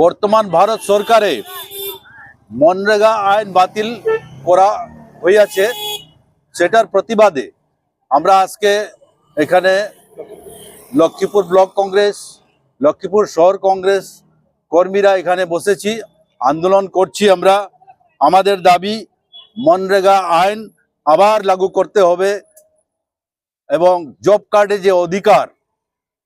বর্তমান ভারত সরকারে মনরেগা আইন বাতিল করা হইয়াছে, সেটার প্রতিবাদে আমরা আজকে এখানে লক্ষ্মীপুর ব্লক কংগ্রেস, লক্ষ্মীপুর শহর কংগ্রেস কর্মীরা এখানে বসেছি, আন্দোলন করছি আমরা। আমাদের দাবি, মনরেগা আইন আবার লাগু করতে হবে এবং জব কার্ডে যে অধিকার,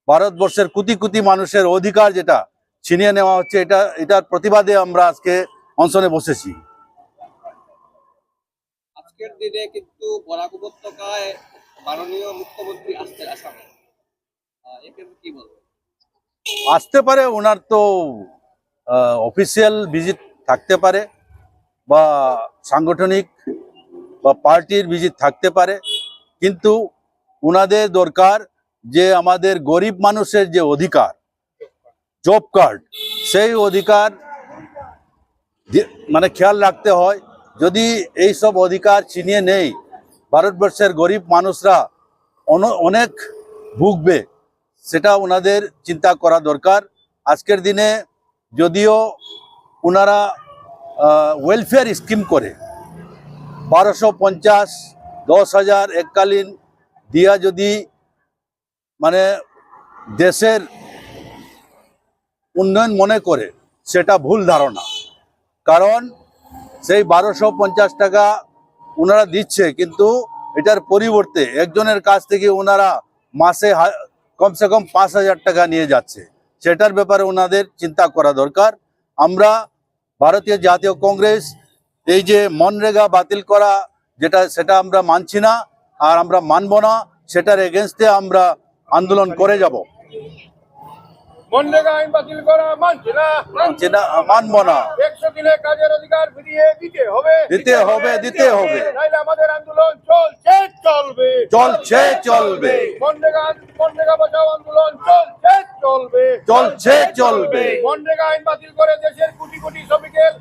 ভারতবর্ষের কোটি কোটি মানুষের অধিকার যেটা ছিনিয়ে নেওয়া হচ্ছে এটা এটার প্রতিবাদে আমরা আজকে অনশনে বসেছি। আজকের দিনে কিন্তু বরাক উপত্যকায় মাননীয় মুখ্যমন্ত্রী আসছেন আসামে। কি বলব আসতে পারে ওনার তো অফিসিয়াল ভিজিট থাকতে পারে বা সাংগঠনিক বা পার্টির ভিজিট থাকতে পারে কিন্তু ওনাদের দরকার যে আমাদের গরিব মানুষের যে অধিকার জব কার্ড, সেই অধিকার মানে খেয়াল রাখতে হয়। যদি এই সব অধিকার ছিনিয়ে নেই, ভারতবর্ষের গরিব মানুষরা অনেক ভুগবে, সেটা ওনাদের চিন্তা করা দরকার। আজকের দিনে যদিও ওনারা ওয়েলফেয়ার স্কিম করে, বারোশো পঞ্চাশ, দশ হাজার এককালীন দিয়া যদি মানে দেশের উন্নয়ন মনে করে, সেটা ভুল ধারণা। কারণ সেই বারোশো পঞ্চাশ টাকা ওনারা দিচ্ছে, কিন্তু এটার পরিবর্তে একজনের কাছ থেকে ওনারা মাসে কমসে কম পাঁচ হাজার টাকা নিয়ে যাচ্ছে। সেটার ব্যাপারে ওনাদের চিন্তা করা দরকার। আমরা ভারতীয় জাতীয় কংগ্রেস, এই যে মনরেগা বাতিল করা, যেটা, সেটা আমরা মানছি না, আর আমরা মানব না, সেটার এগেনস্টে আমরা আন্দোলন করে যাব। মনরেগা আইন বাতিল করা মানছে না। মানছি না মানব না। একশো দিনে কাজের অধিকার ফিরিয়ে দিতে হবে। দিতে হবে, দিতে হবে। নাইলে আমাদের আন্দোলন চলছে চলবে। চলছে চলবে। মনরেগা মনরেগা বাঁচাও আন্দোলন চলছে চলবে। চলছে চলবে। মনরেগা আইন বাতিল করে দেশের কোটি কোটি শ্রমিকের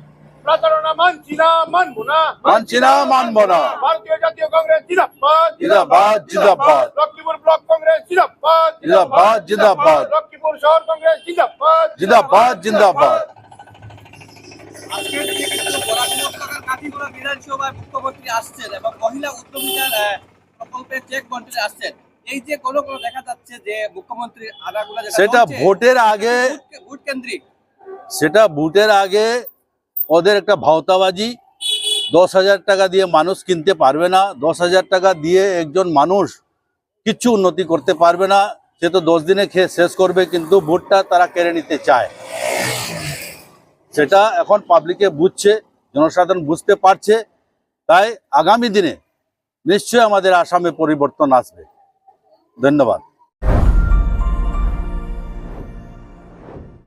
প্রতারণা মানছি না মানবো না। মানছি না মানব না। ভারতীয় জাতীয় কংগ্রেস জিন্দাবাদ জিন্দাবাদ, জিন্দাবাদ। লক্ষ্মীপুর ব্লক কংগ্রেস জিন্দাবাদ জিন্দাবাদ, জিন্দাবাদ। লক্ষ্মীপুর শহর কংগ্রেস জিন্দাবাদ। জিন্দাবাদ জিন্দাবাদ। আজকের দিনে কিন্তু বরাক উপত্যকার কাঠিগড়া বিধানসভায় মুখ্যমন্ত্রী আসছেন এবং মহিলা উদ্যমিতার প্রকল্পে চেক বন্টনে আসছেন। এই যে কোনো কোনো দেখা যাচ্ছে যে মুখ্যমন্ত্রী আনাগুলা সেটা ভোটের আগে ভোট- ভোট কেন্দ্রিক। সেটা ভোটের আগে ওদের একটা ভাওতাবাজি দশ হাজার টাকা দিয়ে মানুষ কিনতে পারবে না দশ হাজার টাকা দিয়ে একজন মানুষ কিচ্ছু উন্নতি করতে পারবে না। সে তো দশ দিনে খেয়ে শেষ করবে, কিন্তু ভোটটা তারা কেড়ে নিতে চায়। সেটা এখন পাবলিকে বুঝছে, জনসাধারণ বুঝতে পারছে। তাই আগামী দিনে নিশ্চয়ই আমাদের আসামে পরিবর্তন আসবে। ধন্যবাদ।